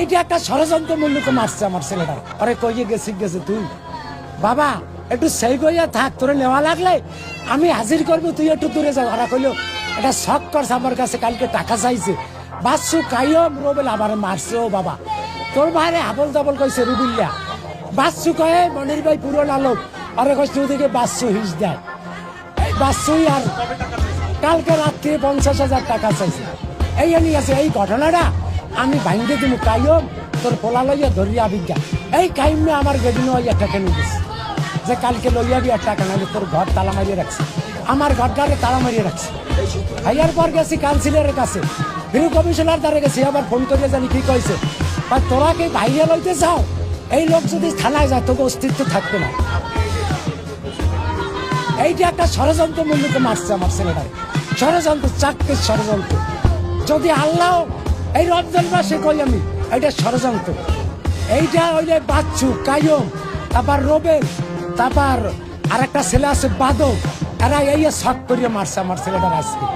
এইটা একটা ষড়যন্ত্র মূল্যক মারছে আমার ছেলেটা। আরে কইয়ে গেছি, গেছে তুই। বাবা, একটু সেই কইয়া থাক, তোরে নেওয়া লাগলে আমি হাজির করব, তুই একটু দূরে যা ওরা কইলো, এটা শখ করছে আমার কাছে, কালকে টাকা চাইছে। বাচ্চু কাইম রোবেল আমার মারছে, ও বাবা। তোর বাইরে হাবল দাবল কইছে রুবিল্লা। বাচ্চু কয়ে, মনির ভাই পুরো আলোক আরে কইছে ওদিকে বাচ্চু হিস দেয়। এই বাচ্চুই আর কালকে রাত্রে পঞ্চাশ হাজার টাকা চাইছে। এই আনি আছে, এই ঘটনাটা আমি ভাঙ্গে দিব কাইম তোর পোলা লইয়া ধরিয়া বিজ্ঞা এই কাইমে আমার গেদিন ওই টাকা নিয়ে যে কালকে লইয়া আর টাকা, নাহলে তোর ঘর তালা মারিয়ে রাখছে। আমার ঘরটারে তালা মারিয়ে রাখছে। হাইয়ার পর গেছি কাউন্সিলরের কাছে। বিরু কমিশনার দ্বারা গেছি, আবার ফোন করে জানি কি কইছে। বা তোরা কি বাইরে লইতে চাও? এই লোক যদি থানায় যায়, তোকে অস্তিত্ব থাকবে না। এইটা একটা ষড়যন্ত্র মূল্যকে মারছে আমার ছেলেটারে। ষড়যন্ত্র, চাকরির ষড়যন্ত্র। যদি আল্লাহ এই রমজান মাসে কই আমি? এটা ষড়যন্ত্র। এইটা হইলে বাচ্চু, কায়ম, তারপর রোবেল, তারপর আর একটা ছেলে আছে বাদক এরা এই শখ করিয়ে মারছে আমার ছেলেটা আজকে।